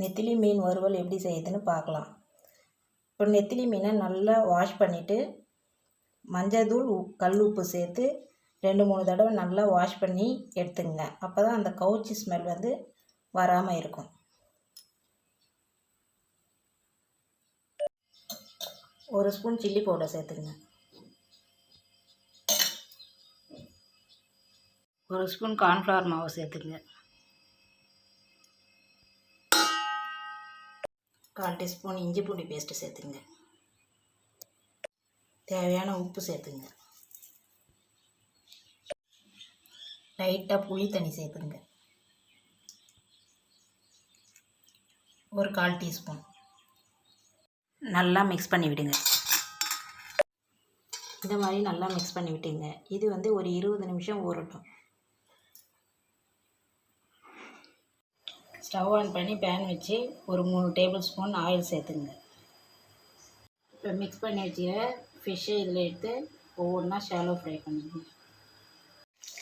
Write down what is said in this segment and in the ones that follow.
நெத்திலி மீன் வறுவல் எப்படி செய்யுதுன்னு பார்க்கலாம். இப்போ நெத்திலி மீனை நல்லா வாஷ் பண்ணிவிட்டு மஞ்சள்தூள் கல் உப்பு சேர்த்து ரெண்டு மூணு தடவை நல்லா வாஷ் பண்ணி எடுத்துங்க அப்போ தான் அந்த கவுச்சி ஸ்மெல் வந்து வராமல் இருக்கும். ஒரு ஸ்பூன் சில்லி பவுடர் சேர்த்துங்க ஒரு ஸ்பூன் கார்ன்ஃப்ளவர் மாவு சேர்த்துங்க கால் டீஸ்பூன் இஞ்சி பூண்டு பேஸ்ட்டு சேர்த்துங்க தேவையான உப்பு சேர்த்துங்க லைட்டாக புளி தண்ணி சேர்த்துங்க ஒரு கால் டீஸ்பூன். நல்லா மிக்ஸ் பண்ணி விடுங்க. இந்த மாதிரி நல்லா மிக்ஸ் பண்ணி விட்டுங்க இது வந்து ஒரு இருபது நிமிஷம் ஊறட்டும். ஸ்டவ் ஆன் பண்ணி பேன் வச்சு ஒரு மூணு டேபிள் ஸ்பூன் ஆயில் சேர்த்துங்க. இப்போ மிக்ஸ் பண்ணி வச்சுக்க ஃபிஷ்ஷை இதில் எடுத்து ஒவ்வொன்றா ஷாலோ ஃப்ரை பண்ணிக்கணும்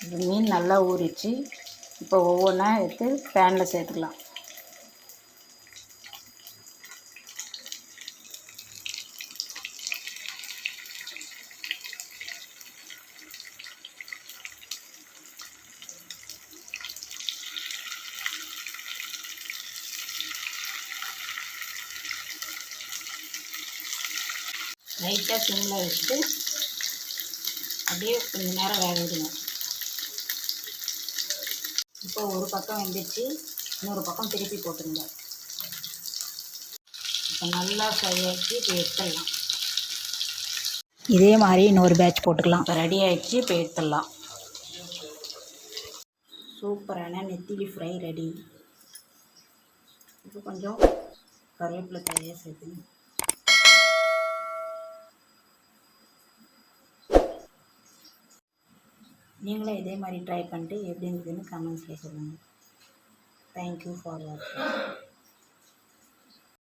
இது மீன் நல்லா ஊறிச்சு இப்போ ஒவ்வொன்றா எடுத்து பேனில் சேர்த்துக்கலாம். லைட்டாக சிம்மில் வச்சுட்டு அப்படியே கொஞ்ச நேரம் வேக விடுங்க இப்போ ஒரு பக்கம் வெந்துடுச்சு இன்னொரு பக்கம் திருப்பி போட்டுருங்க. இப்போ நல்லா ஆகிடுச்சு இப்போ எடுத்துடலாம். இதே மாதிரி இன்னொரு பேட்ச் போட்டுக்கலாம். இப்போ ரெடி ஆகிடுச்சு இப்போ எடுத்துடலாம். சூப்பரான நெத்திலி ஃப்ரை ரெடி இப்போ கொஞ்சம் கருவேப்பிலை தழையை சேர்த்துங்க நீங்களும் இதே மாதிரி ட்ரை பண்ணிட்டு எப்படி இருந்ததுன்னு கமெண்ட்ஸில் சொல்லுங்கள் தேங்க்யூ ஃபார் வாட்சிங்